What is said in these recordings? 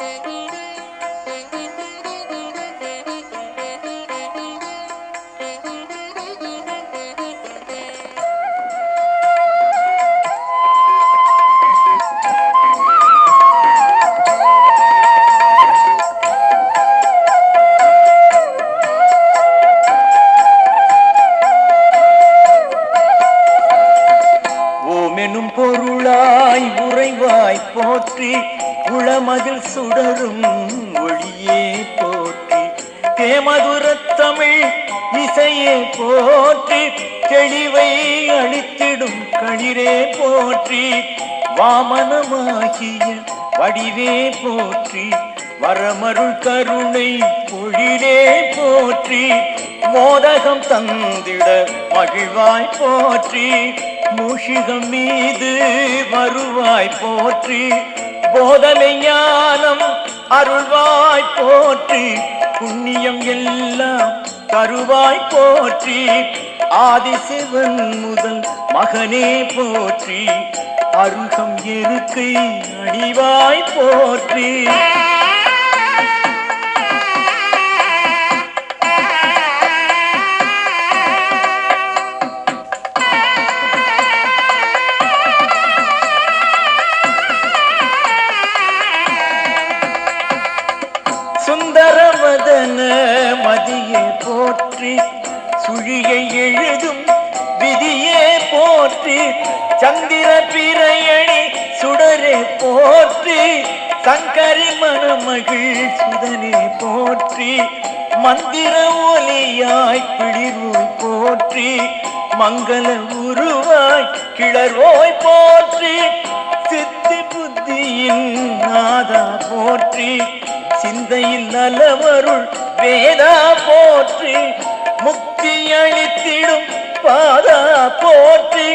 Thank you. எனும் பொருளாய் உறைவாய் போற்றி உளமதில் சுடரும் ஒளியே போற்றி. தேமதுர தமிழ் இசையே போற்றி தெளிவை அளித்திடும் களிரே போற்றி. வாமனமாகிய வடிவே போற்றி. வரமருள் கருணை குழிலே போற்றி மோதகம் தந்திட மகிழ்வாய் போற்றி மூஷிகம் மீது வருவாய் போற்றி போதனை ஞானம் அருள்வாய் போற்றி புண்ணியம் எல்லாம் தருவாய் போற்றி ஆதிசிவன் முதல் மகனே போற்றி அருகம் இருக்கை அடிவாய் போற்றி. சுந்தரவதன மதியே போற்றி சுழியை எழுதும் விதியே போற்றி சந்திர பிறையணி சுடரே போற்றி சங்கரி மணமகிழ் சுதனே போற்றி மந்திர ஒலியாய் பிழிவு போற்றி மங்கள உருவாய் கிளர்வோய் போற்றி சிந்தையில் நலவருள் வேதா போற்றி முக்தி அளித்திடும் பாதா போற்றி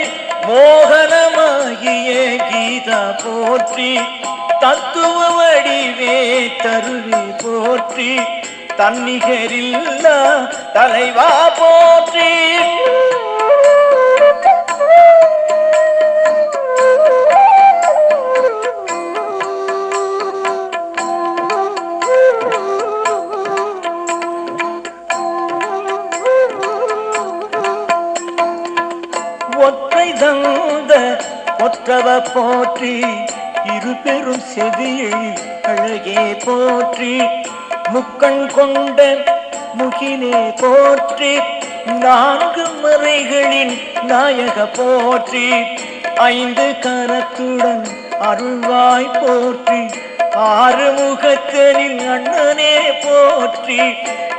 மோகனமாகிய கீதா போற்றி தத்துவ வடிவே தருவி போற்றி தன்னிகரில்லா தலைவா போற்றி. தந்த ஒற்றவ போற்றி இரு பெரும் செவியை அழகே போற்றி. முக்கண் கொண்ட முகிலே போற்றி. நான்கு மறைகளின் நாயக போற்றி. ஐந்து கரத்துடன் அருள்வாய் போற்றி. ஆறு முகத்தனில் அண்ணனே போற்றி.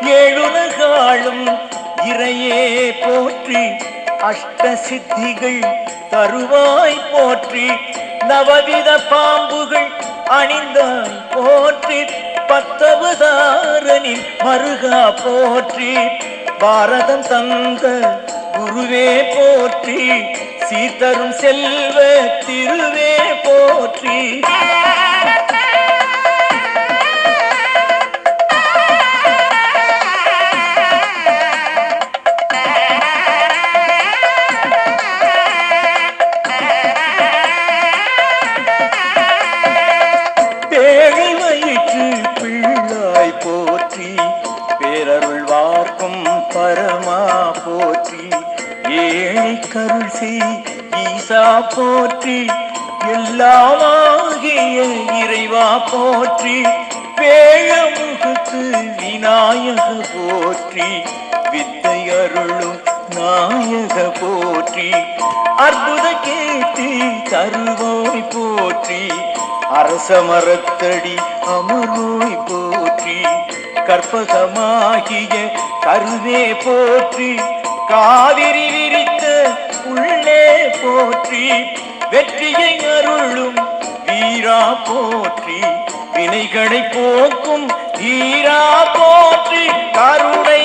ஏழுலகாளும் இறையே போற்றி. அஷ்ட சித்திகள் தருவாய் போற்றி நவவித பாம்புகள் அணிந்தாய் போற்றி பத்தவதாரனின் மருகா போற்றி பாரதம் தந்த குருவே போற்றி சீத்தரும் செல்வ திருவே போற்றி. கருள் செய் ஈசா போற்றி எல்லாமாகிய இறைவா போற்றி பேழமுகத்து விநாயக போற்றி வித்தை அருளும் நாயக போற்றி அற்புத கேட்டு தருவோய் போற்றி அரச மரத்தடி அமர்வோய் போற்றி கற்பகமாகிய கருவே போற்றி காவிரி விரி போற்றி வெற்றியை அருளும் வீரா போற்றி. வினைகளை போக்கும் ஈரா போற்றி கருணை